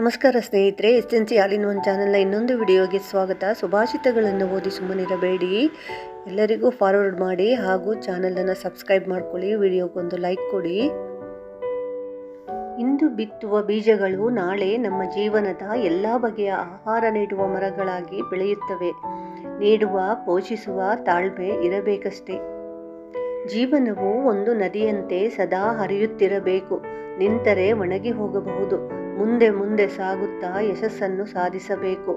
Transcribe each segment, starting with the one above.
ನಮಸ್ಕಾರ ಸ್ನೇಹಿತರೆ S N C all in one ಚಾನಲ್ನ ಇನ್ನೊಂದು ವಿಡಿಯೋಗೆ ಸ್ವಾಗತ. ಸುಭಾಷಿತಗಳನ್ನು ಓದಿ ಸುಮ್ಮನಿರಬೇಡಿ ಎಲ್ಲರಿಗೂ ಫಾರ್ವರ್ಡ್ ಮಾಡಿ ಹಾಗೂ ಚಾನಲನ್ನು ಸಬ್ಸ್ಕ್ರೈಬ್ ಮಾಡ್ಕೊಳ್ಳಿ, ವಿಡಿಯೋಗೊಂದು ಲೈಕ್ ಕೊಡಿ. ಇಂದು ಬಿತ್ತುವ ಬೀಜಗಳು ನಾಳೆ ನಮ್ಮ ಜೀವನದ ಎಲ್ಲ ಬಗೆಯ ಆಹಾರ ನೀಡುವ ಮರಗಳಾಗಿ ಬೆಳೆಯುತ್ತವೆ. ನೀಡುವ, ಪೋಷಿಸುವ, ತಾಳ್ಮೆ ಇರಬೇಕಷ್ಟೇ. ಜೀವನವು ಒಂದು ನದಿಯಂತೆ ಸದಾ ಹರಿಯುತ್ತಿರಬೇಕು. ನಿಂತರೆ ಒಣಗಿ ಹೋಗಬಹುದು. ಮುಂದೆ ಮುಂದೆ ಸಾಗುತ್ತಾ ಯಶಸ್ಸನ್ನು ಸಾಧಿಸಬೇಕು.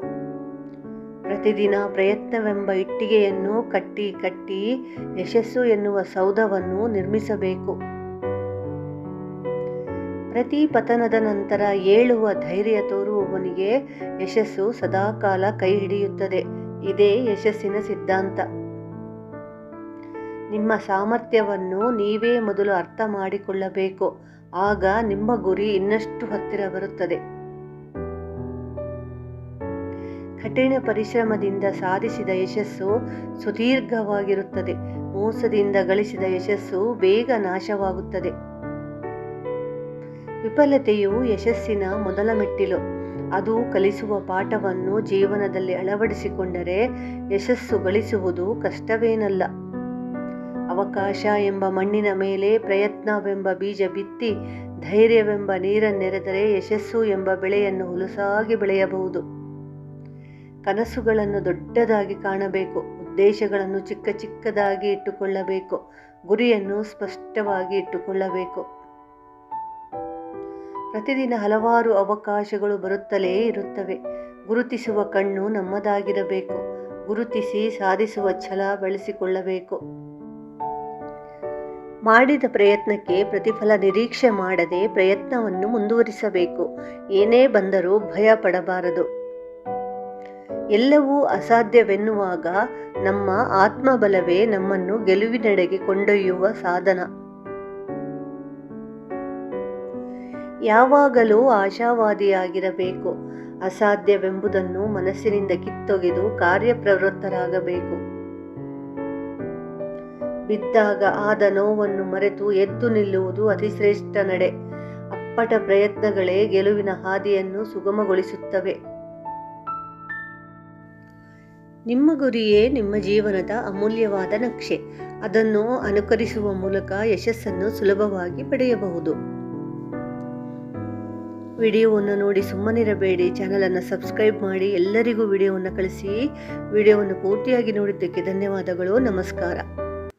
ಪ್ರತಿದಿನ ಪ್ರಯತ್ನವೆಂಬ ಇಟ್ಟಿಗೆಯನ್ನು ಕಟ್ಟಿ ಕಟ್ಟಿ ಯಶಸ್ಸು ಎನ್ನುವ ಸೌಧವನ್ನು ನಿರ್ಮಿಸಬೇಕು. ಪ್ರತಿ ಪತನದ ನಂತರ ಏಳುವ ಧೈರ್ಯ ತೋರುವವನಿಗೆ ಯಶಸ್ಸು ಸದಾಕಾಲ ಕೈ ಹಿಡಿಯುತ್ತದೆ. ಇದೇ ಯಶಸ್ಸಿನ ಸಿದ್ಧಾಂತ. ನಿಮ್ಮ ಸಾಮರ್ಥ್ಯವನ್ನು ನೀವೇ ಮೊದಲು ಅರ್ಥ ಮಾಡಿಕೊಳ್ಳಬೇಕು. ಆಗ ನಿಮ್ಮ ಗುರಿ ಇನ್ನಷ್ಟು ಹತ್ತಿರ ಬರುತ್ತದೆ. ಕಠಿಣ ಪರಿಶ್ರಮದಿಂದ ಸಾಧಿಸಿದ ಯಶಸ್ಸು ಸುದೀರ್ಘವಾಗಿರುತ್ತದೆ. ಮೋಸದಿಂದ ಗಳಿಸಿದ ಯಶಸ್ಸು ಬೇಗ ನಾಶವಾಗುತ್ತದೆ. ವಿಫಲತೆಯು ಯಶಸ್ಸಿನ ಮೊದಲ ಮೆಟ್ಟಿಲು. ಅದು ಕಲಿಸುವ ಪಾಠವನ್ನು ಜೀವನದಲ್ಲಿ ಅಳವಡಿಸಿಕೊಂಡರೆ ಯಶಸ್ಸು ಗಳಿಸುವುದು ಕಷ್ಟವೇನಲ್ಲ. ಅವಕಾಶ ಎಂಬ ಮಣ್ಣಿನ ಮೇಲೆ ಪ್ರಯತ್ನವೆಂಬ ಬೀಜ ಬಿತ್ತಿ ಧೈರ್ಯವೆಂಬ ನೀರನ್ನೆರೆದರೆ ಯಶಸ್ಸು ಎಂಬ ಬೆಳೆಯನ್ನು ಹುಲಸಾಗಿ ಬೆಳೆಯಬಹುದು. ಕನಸುಗಳನ್ನು ದೊಡ್ಡದಾಗಿ ಕಾಣಬೇಕು, ಉದ್ದೇಶಗಳನ್ನು ಚಿಕ್ಕ ಚಿಕ್ಕದಾಗಿ ಇಟ್ಟುಕೊಳ್ಳಬೇಕು, ಗುರಿಯನ್ನು ಸ್ಪಷ್ಟವಾಗಿ ಇಟ್ಟುಕೊಳ್ಳಬೇಕು. ಪ್ರತಿದಿನ ಹಲವಾರು ಅವಕಾಶಗಳು ಬರುತ್ತಲೇ ಇರುತ್ತವೆ. ಗುರುತಿಸುವ ಕಣ್ಣು ನಮ್ಮದಾಗಿರಬೇಕು. ಗುರುತಿಸಿ ಸಾಧಿಸುವ ಛಲ ಬೆಳೆಸಿಕೊಳ್ಳಬೇಕು. ಮಾಡಿದ ಪ್ರಯತ್ನಕ್ಕೆ ಪ್ರತಿಫಲ ನಿರೀಕ್ಷೆ ಮಾಡದೆ ಪ್ರಯತ್ನವನ್ನು ಮುಂದುವರಿಸಬೇಕು. ಏನೇ ಬಂದರೂ ಭಯ ಪಡಬಾರದು. ಎಲ್ಲವೂ ಅಸಾಧ್ಯವೆನ್ನುವಾಗ ನಮ್ಮ ಆತ್ಮಬಲವೇ ನಮ್ಮನ್ನು ಗೆಲುವಿನೆಡೆಗೆ ಕೊಂಡೊಯ್ಯುವ ಸಾಧನ. ಯಾವಾಗಲೂ ಆಶಾವಾದಿಯಾಗಿರಬೇಕು. ಅಸಾಧ್ಯವೆಂಬುದನ್ನು ಮನಸ್ಸಿನಿಂದ ಕಿತ್ತೊಗೆದು ಕಾರ್ಯಪ್ರವೃತ್ತರಾಗಬೇಕು. ಬಿದ್ದಾಗ ಆದ ನೋವನ್ನು ಮರೆತು ಎದ್ದು ನಿಲ್ಲುವುದು ಅತಿಶ್ರೇಷ್ಠ ನಡೆ. ಅಪ್ಪಟ ಪ್ರಯತ್ನಗಳೇ ಗೆಲುವಿನ ಹಾದಿಯನ್ನು ಸುಗಮಗೊಳಿಸುತ್ತವೆ. ನಿಮ್ಮ ಗುರಿಯೇ ನಿಮ್ಮ ಜೀವನದ ಅಮೂಲ್ಯವಾದ ನಕ್ಷೆ. ಅದನ್ನು ಅನುಕರಿಸುವ ಮೂಲಕ ಯಶಸ್ಸನ್ನು ಸುಲಭವಾಗಿ ಪಡೆಯಬಹುದು. ವಿಡಿಯೋವನ್ನು ನೋಡಿ ಸುಮ್ಮನಿರಬೇಡಿ. ಚಾನಲನ್ನು ಸಬ್ಸ್ಕ್ರೈಬ್ ಮಾಡಿ ಎಲ್ಲರಿಗೂ ವಿಡಿಯೋವನ್ನು ಕಳಿಸಿ. ವಿಡಿಯೋವನ್ನು ಪೂರ್ತಿಯಾಗಿ ನೋಡಿದ್ದಕ್ಕೆ ಧನ್ಯವಾದಗಳು. ನಮಸ್ಕಾರ.